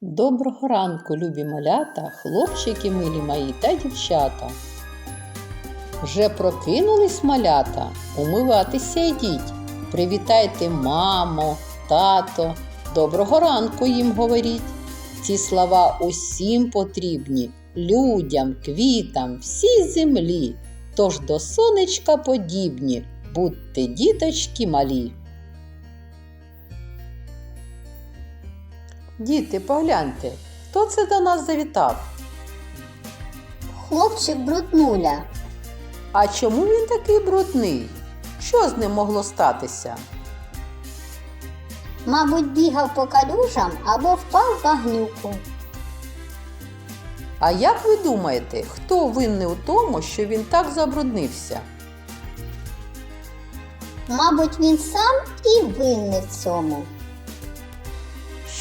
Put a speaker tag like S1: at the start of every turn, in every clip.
S1: Доброго ранку, любі малята, хлопчики милі мої та дівчата. Вже прокинулись малята, умиватися йдіть. Привітайте мамо, тато, доброго ранку їм говоріть. Ці слова усім потрібні, людям, квітам, всій землі. Тож до сонечка подібні, будьте діточки малі. Діти, погляньте, хто це до нас завітав?
S2: Хлопчик бруднуля.
S1: А чому він такий брудний? Що з ним могло статися?
S2: Мабуть, бігав по калюжам або впав в багнюку.
S1: А як ви думаєте, хто винний у тому, що він так забруднився?
S2: Мабуть, він сам і винний в цьому.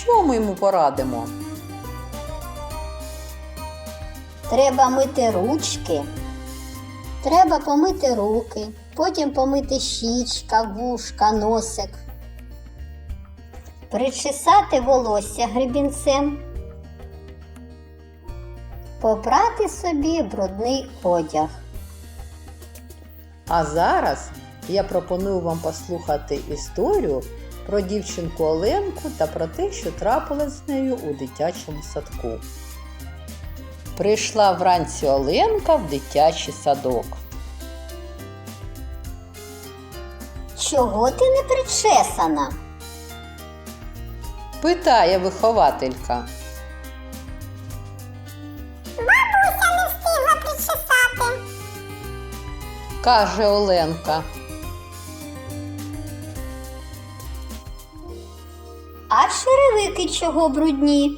S1: Що ми йому порадимо?
S2: Треба мити ручки. Треба помити руки, потім помити щічка, вушка, носик. Причесати волосся гребінцем. Попрати собі брудний одяг.
S1: А зараз я пропоную вам послухати історію про дівчинку Оленку та про те, що трапилось з нею у дитячому садку. Прийшла вранці Оленка в дитячий садок.
S2: Чого ти не причесана?
S1: Питає вихователька.
S2: Бабуся не встигла причесати.
S1: Каже Оленка.
S2: Черевики чого брудні?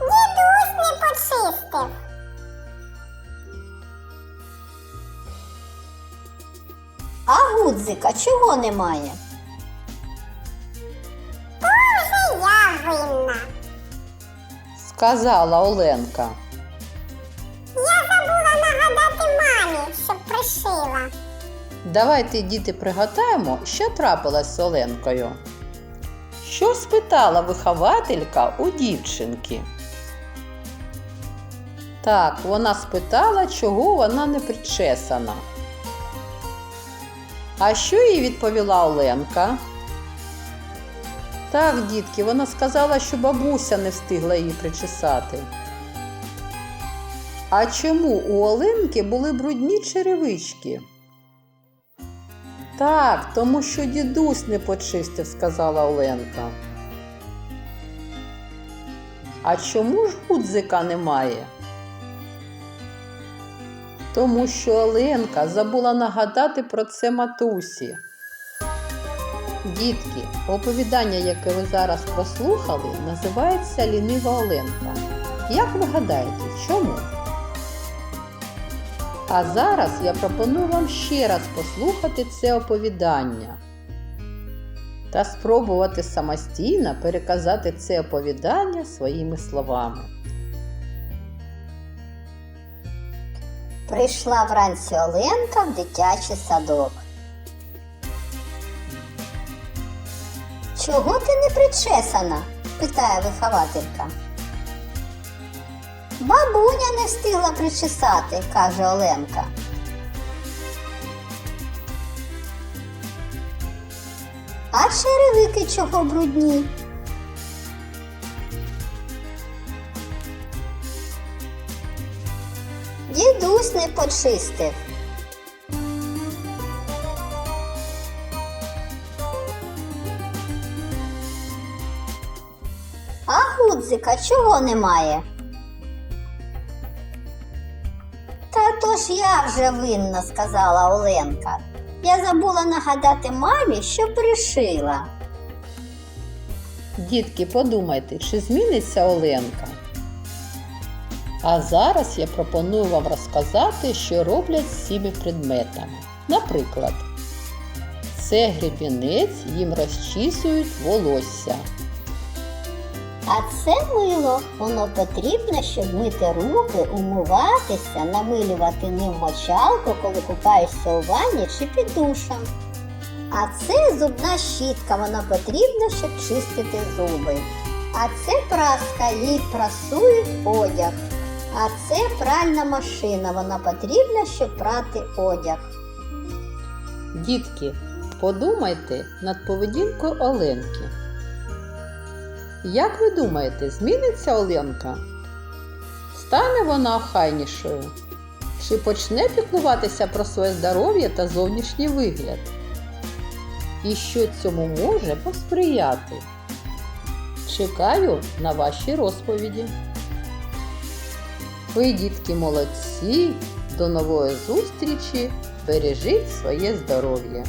S2: Дідусь не почистив. А гудзика чого немає? Тоже я винна.
S1: Сказала Оленка.
S2: Я забула нагадати мамі, щоб пришила.
S1: Давайте, діти, пригадаємо, що трапилось з Оленкою. Що спитала вихователька у дівчинки? Так, вона спитала, чого вона не причесана. А що їй відповіла Оленка? Так, дітки, вона сказала, що бабуся не встигла її причесати. А чому у Оленки були брудні черевички? Так, тому що дідусь не почистив, сказала Оленка. А чому ж гудзика немає? Тому що Оленка забула нагадати про це матусі. Дітки, оповідання, яке ви зараз прослухали, називається Лінива Оленка. Як ви гадаєте, чому? А зараз я пропоную вам ще раз послухати це оповідання та спробувати самостійно переказати це оповідання своїми словами.
S2: Прийшла вранці Оленка в дитячий садок. Чого ти не причесана? питає вихователька. Бабуня не встигла причесати, каже Оленка. А черевики чого брудні? Дідусь не почистив. А гудзика чого немає? Ж я вже винна, сказала Оленка. Я забула нагадати мамі, що пришила.
S1: Дітки, подумайте, чи зміниться Оленка? А зараз я пропоную вам розказати, що роблять з цими предметами. Наприклад, це гребінець їм розчісують волосся.
S2: А це мило, воно потрібно, щоб мити руки, умиватися, намилювати ним мочалку, коли купаєшся у ванні чи під душем. А це зубна щітка, вона потрібна, щоб чистити зуби. А це праска, їй прасують одяг. А це пральна машина, вона потрібна, щоб прати одяг.
S1: Дітки, подумайте над поведінкою Оленки. Як ви думаєте, зміниться Оленка? Стане вона охайнішою? Чи почне піклуватися про своє здоров'я та зовнішній вигляд? І що цьому може посприяти? Чекаю на ваші розповіді. Ви, дітки, молодці! До нової зустрічі! Бережіть своє здоров'я!